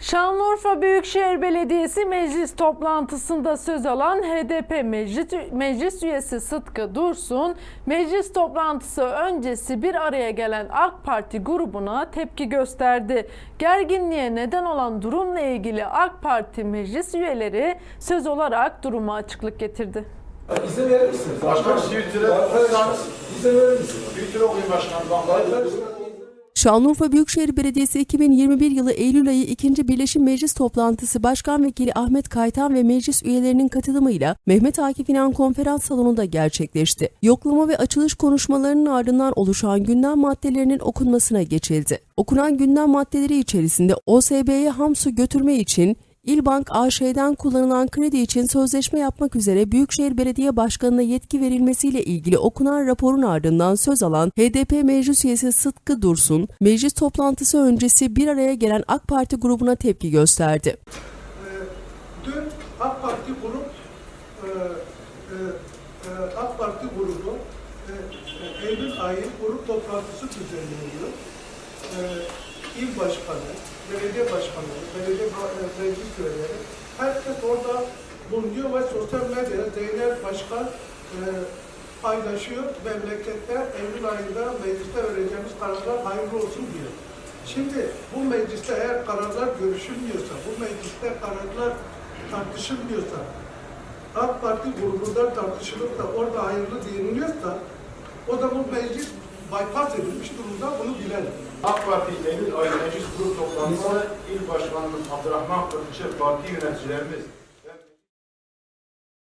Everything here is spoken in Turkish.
Şanlıurfa Büyükşehir Belediyesi meclis toplantısında söz alan HDP meclis, meclis üyesi Sıtkı Dursun, meclis toplantısı öncesi bir araya gelen AK Parti grubuna tepki gösterdi. Gerginliğe neden olan durumla ilgili AK Parti meclis üyeleri söz olarak duruma açıklık getirdi. İzin verir misiniz? Başkan Twitter'a İzin verir misiniz? Twitter'a okuyun başkanım. Şanlıurfa Büyükşehir Belediyesi 2021 yılı Eylül ayı 2. Birleşim Meclis toplantısı Başkan Vekili Ahmet Kaytan ve meclis üyelerinin katılımıyla Mehmet Akif İnan Konferans Salonu'nda gerçekleşti. Yoklama ve açılış konuşmalarının ardından oluşan gündem maddelerinin okunmasına geçildi. Okunan gündem maddeleri içerisinde OSB'ye hamsu götürme için İlbank AŞ'den kullanılan kredi için sözleşme yapmak üzere Büyükşehir Belediye Başkanı'na yetki verilmesiyle ilgili okunan raporun ardından söz alan HDP meclis üyesi Sıtkı Dursun, meclis toplantısı öncesi bir araya gelen AK Parti grubuna tepki gösterdi. Dün AK Parti grup e, e, e, AK Parti grubu Eylül ayı grup toplantısı düzenleniyor. İl başkanı, belediye başkanları, belediye e, meclis üyeleri herkes orada bulunuyor ve sosyal medyada Zeynep Başkan e, paylaşıyor. Memlekette Eylül ayında mecliste vereceğimiz kararlar hayırlı olsun diyor. Şimdi bu mecliste eğer kararlar görüşülmüyorsa, bu mecliste kararlar tartışılmıyorsa, AK Parti grubunda tartışılıp da orada hayırlı deniliyorsa, o zaman meclis bypass edilmiş durumda bunu bilelim. AK Parti Eylül ayı meclis grup toplantısında il başkanımız Abdurrahman Kılıçı parti yöneticilerimiz